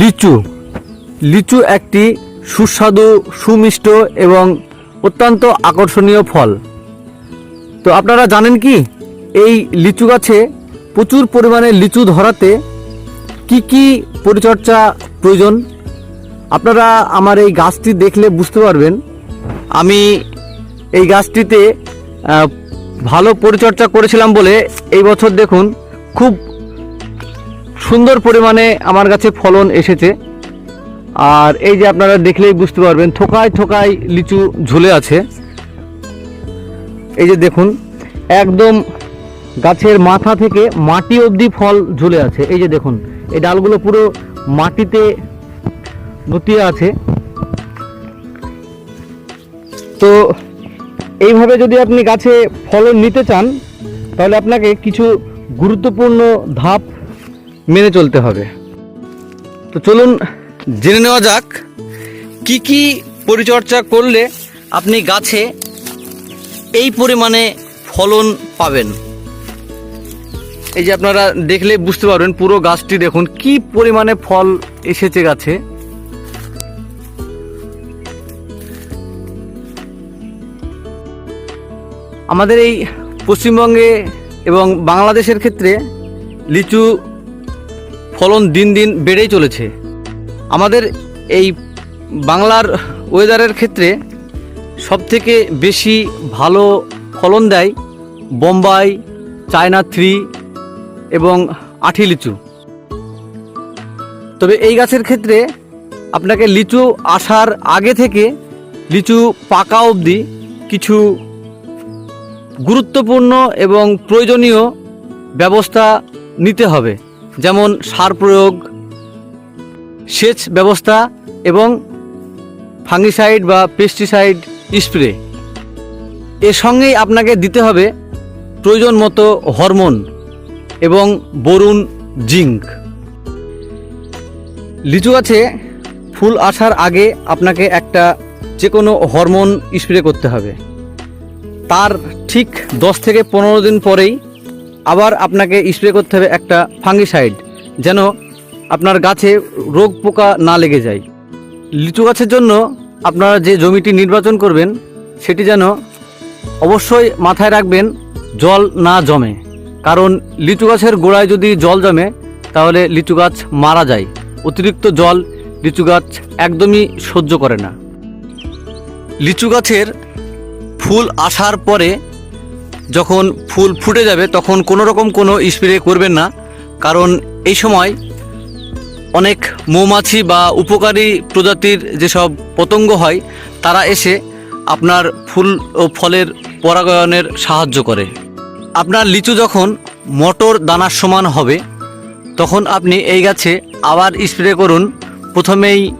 লিচু। লিচু একটি সুস্বাদু, সুমিষ্ট এবং অত্যন্ত আকর্ষণীয় ফল। তো আপনারা জানেন কি, এই লিচু গাছে প্রচুর পরিমাণে লিচু ধরাতে কি কি পরিচর্যা প্রয়োজন? আপনারা আমার এই গাছটি দেখলে বুঝতে পারবেন। আমি এই গাছটিতে ভালো পরিচর্যা করেছিলাম বলে এই বছর দেখুন, খুব সুন্দর পরিমাণে আমার কাছে ফলন এসেছে। আর এই যে আপনারা দেখলেই বুঝতে পারবেন থোকায় থোকায় লিচু ঝুলে আছে। এই যে দেখুন, একদম গাছের মাথা থেকে মাটি অবধি ফল ঝুলে আছে। এই যে দেখুন, এই ডালগুলো পুরো মাটিতে নতিয়ে আছে। তো এইভাবে যদি আপনি গাছে ফলন নিতে চান, তাহলে আপনাকে কিছু গুরুত্বপূর্ণ ধাপ মেনে চলতে হবে। তো চলুন জেনে নেওয়া যাক, কি কি পরিচর্যা করলে আপনি গাছে এই পরিমাণে ফলন পাবেন? এই যে আপনারা দেখলে বুঝতে পারবেন, পুরো গাছটি দেখুন, কি পরিমাণে ফল এসেছে গাছে। আমাদের এই পশ্চিমবঙ্গে এবং বাংলাদেশের ক্ষেত্রে লিচু ফলন দিন দিন বেড়েই চলেছে। আমাদের এই বাংলার ওয়েদারের ক্ষেত্রে সবথেকে বেশি ভালো ফলন দেয় বোম্বাই, চায়না থ্রি এবং আঠি লিচু। তবে এই গাছের ক্ষেত্রে আপনাকে লিচু আসার আগে থেকে লিচু পাকা অবধি কিছু গুরুত্বপূর্ণ এবং প্রয়োজনীয় ব্যবস্থা নিতে হবে। যেমন সার প্রয়োগ, সেচ ব্যবস্থা এবং ফাঙ্গিসাইড বা পেস্টিসাইড স্প্রে। এর সঙ্গেই আপনাকে দিতে হবে প্রয়োজন মতো হরমোন এবং বরুণ জিঙ্ক। লিচু গাছে ফুল আসার আগে আপনাকে একটা যে কোনো হরমোন স্প্রে করতে হবে। তার ঠিক দশ থেকে পনেরো দিন পরেই আবার আপনাকে স্প্রে করতে হবে একটা ফাঙ্গিসাইড যেন আপনার গাছে রোগ পোকা না লেগে যায়। লিচু গাছের জন্য আপনারা যে জমিটি নির্বাচন করবেন, সেটি যেন অবশ্যই মাথায় রাখবেন, জল না জমে। কারণ লিচু গাছের গোড়ায় যদি জল জমে, তাহলে লিচু গাছ মারা যায়। অতিরিক্ত জল লিচু গাছ একদমই সহ্য করে না। লিচু গাছের ফুল আসার পরে যখন ফুল ফুটে যাবে তখন কোনো রকম কোনো স্প্রে করবেন না। কারণ এই সময় অনেক মৌমাছি বা উপকারী প্রজাতির যেসব পতঙ্গ হয়, তারা এসে আপনার ফুল ও ফলের পরাগায়নের সাহায্য করে। আপনার লিচু যখন মটর দানার সমান হবে, তখন আপনি এই গাছে আবার স্প্রে করুন। প্রথমেই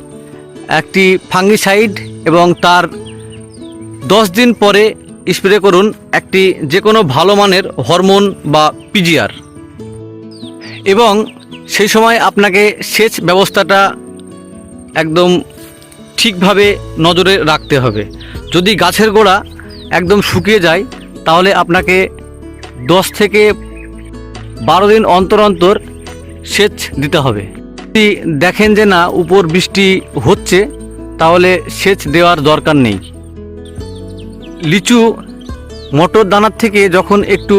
একটি ফাঙ্গিসাইড এবং তার দশ দিন পরে স্প্রে করুন একটি যে কোনো ভালো মানের হরমোন বা পিজিআর। এবং সেই সময় আপনাকে সেচ ব্যবস্থাটা একদম ঠিকভাবে নজরে রাখতে হবে। যদি গাছের গোড়া একদম শুকিয়ে যায়, তাহলে আপনাকে দশ থেকে বারো দিন অন্তর অন্তর সেচ দিতে হবে। যদি দেখেন যে না, উপর বৃষ্টি হচ্ছে, তাহলে সেচ দেওয়ার দরকার নেই। লিচু মটর দানার থেকে যখন একটু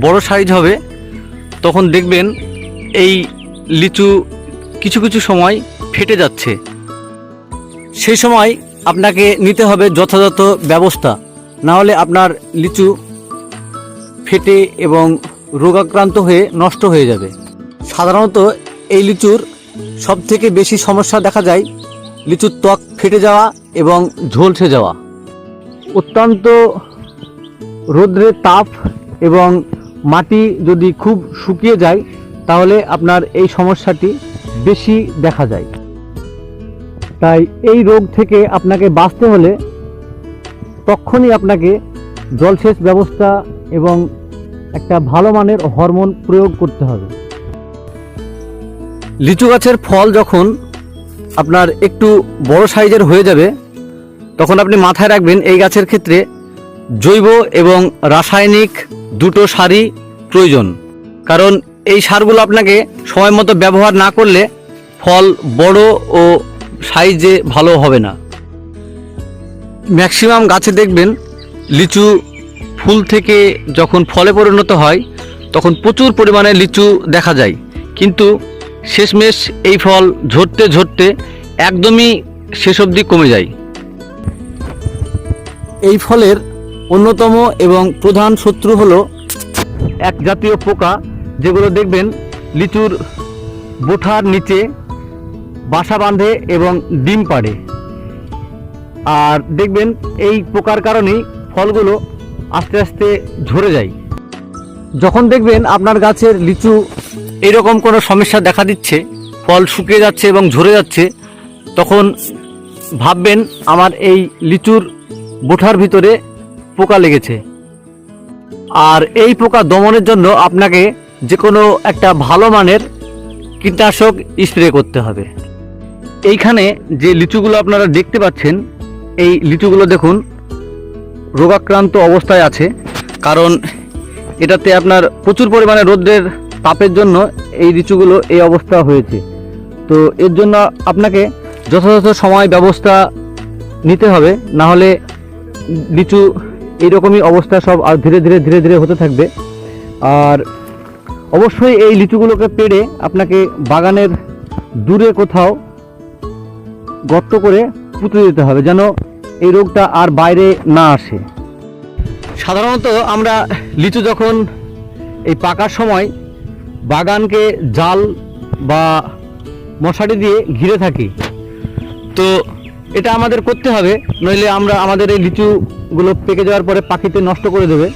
বড় সাইজ হবে, তখন দেখবেন এই লিচু কিছু কিছু সময় ফেটে যাচ্ছে। সেই সময় আপনাকে নিতে হবে যথাযথ ব্যবস্থা। না হলে আপনার লিচু ফেটে এবং রোগাক্রান্ত হয়ে নষ্ট হয়ে যাবে। সাধারণত এই লিচুর সবথেকে বেশি সমস্যা দেখা যায় লিচুর ত্বক ফেটে যাওয়া এবং ঝলসে যাওয়া। অত্যন্ত রোদ্রের তাপ এবং মাটি যদি খুব শুকিয়ে যায়, তাহলে আপনার এই সমস্যাটি বেশি দেখা যায়। তাই এই রোগ থেকে আপনাকে বাঁচতে হলে তখনই আপনাকে জলসেচ ব্যবস্থা এবং একটা ভালো মানের হরমোন প্রয়োগ করতে হবে। লিচু গাছের ফল যখন আপনার একটু বড় সাইজের হয়ে যাবে তখন আপনি মাথায় রাখবেন এই গাছের ক্ষেত্রে জৈব এবং রাসায়নিক দুটো সারই প্রয়োজন। কারণ এই সারগুলো আপনাকে সময় মতো ব্যবহার না করলে ফল বড় ও সাইজে ভালো হবে না। ম্যাক্সিমাম গাছে দেখবেন লিচু ফুল থেকে যখন ফলে পরিণত হয়, তখন প্রচুর পরিমাণে লিচু দেখা যায়। কিন্তু শেষমেশ এই ফল ঝরতে ঝরতে একদমই শেষ অবধি কমে যায়। এই ফলের অন্যতম এবং প্রধান শত্রু হলো এক জাতীয় পোকা, যেগুলো দেখবেন লিচুর বোঠার নিচে বাসা বাঁধে এবং ডিম পাড়ে। আর দেখবেন এই পোকার কারণেই ফলগুলো আস্তে আস্তে ঝরে যায়। যখন দেখবেন আপনার গাছের লিচু এরকম কোনো সমস্যা দেখা দিচ্ছে, ফল শুকিয়ে যাচ্ছে এবং ঝরে যাচ্ছে, তখন ভাববেন, আমার এই লিচুর বোঠার ভিতরে পোকা লেগেছে। আর এই পোকা দমনের জন্য আপনাকে যে কোনো একটা ভালো মানের কীটনাশক স্প্রে করতে হবে। এইখানে যে লিচুগুলো আপনারা দেখতে পাচ্ছেন, এই লিচুগুলো দেখুন, রোগাক্রান্ত অবস্থায় আছে। কারণ এটাতে আপনার প্রচুর পরিমাণে রোদ্রের তাপের জন্য এই লিচুগুলো এই অবস্থা হয়েছে। তো এর জন্য আপনাকে যথাযথ সময় ব্যবস্থা নিতে হবে। না হলে লিচু এইরকমই অবস্থা সব আর ধীরে ধীরে ধীরে ধীরে হতে থাকবে। আর অবশ্যই এই লিচুগুলোকে পেড়ে আপনাকে বাগানের দূরে কোথাও গর্ত করে পুঁতে দিতে হবে যেন এই রোগটা আর বাইরে না আসে। সাধারণত আমরা লিচু যখন এই পাকার সময় বাগানকে জাল বা মশারি দিয়ে ঘিরে থাকি, তো এটা আমাদের করতে হবে, নইলে আমরা আমাদের এই লিচুগুলো পেকে যাওয়ার পরে পাখিতে নষ্ট করে দেবে।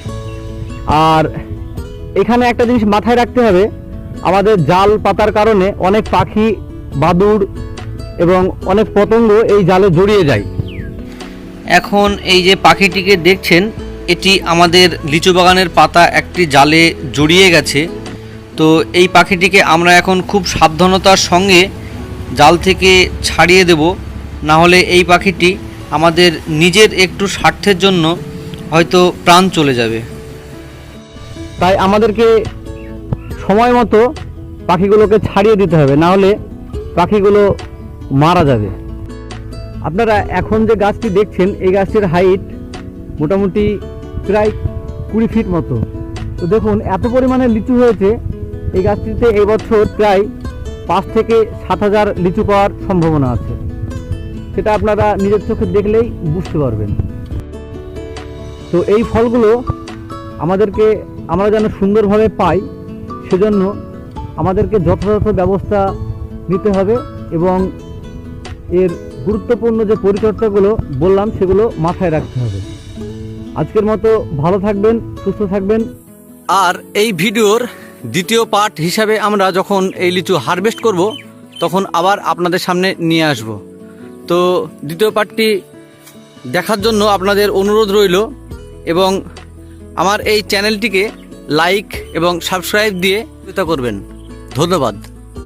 আর এখানে একটা জিনিস মাথায় রাখতে হবে, আমাদের জাল পাতার কারণে অনেক পাখি, বাদুড় এবং অনেক পতঙ্গ এই জালে জড়িয়ে যায়। এখন এই যে পাখিটিকে দেখছেন, এটি আমাদের লিচু বাগানের পাতা একটি জালে জড়িয়ে গেছে। তো এই পাখিটিকে আমরা এখন খুব সাবধানতার সঙ্গে জাল থেকে ছাড়িয়ে দেব। না হলে এই পাখিটি আমাদের নিজের একটু স্বার্থের জন্য হয়তো প্রাণ চলে যাবে। তাই আমাদেরকে সময় মতো পাখিগুলোকে ছাড়িয়ে দিতে হবে না হলে পাখিগুলো মারা যাবে। আপনারা এখন যে গাছটি দেখছেন, এই গাছটির হাইট মোটামুটি প্রায় কুড়ি ফিট মতো। তো দেখুন, এত পরিমাণে লিচু হয়েছে, এই গাছটিতে এই বছর প্রায় পাঁচ থেকে সাত হাজার লিচু পাওয়ার সম্ভাবনা আছে। সেটা আপনারা নিজের চোখে দেখলেই বুঝতে পারবেন। তো এই ফলগুলো আমাদেরকে, আমরা যেন সুন্দরভাবে পাই, সেজন্য আমাদেরকে যথাযথ ব্যবস্থা নিতে হবে এবং এর গুরুত্বপূর্ণ যে পরিচর্যাগুলো বললাম, সেগুলো মাথায় রাখতে হবে। আজকের মতো ভালো থাকবেন, সুস্থ থাকবেন। আর এই ভিডিওর দ্বিতীয় পার্ট হিসাবে আমরা যখন এই লিচু হারভেস্ট করব, তখন আবার আপনাদের সামনে নিয়ে আসব। তো দ্বিতীয় পার্টটি দেখার জন্য আপনাদের অনুরোধ রইল এবং আমার এই চ্যানেলটিকে লাইক এবং সাবস্ক্রাইব দিয়ে করবেন। ধন্যবাদ।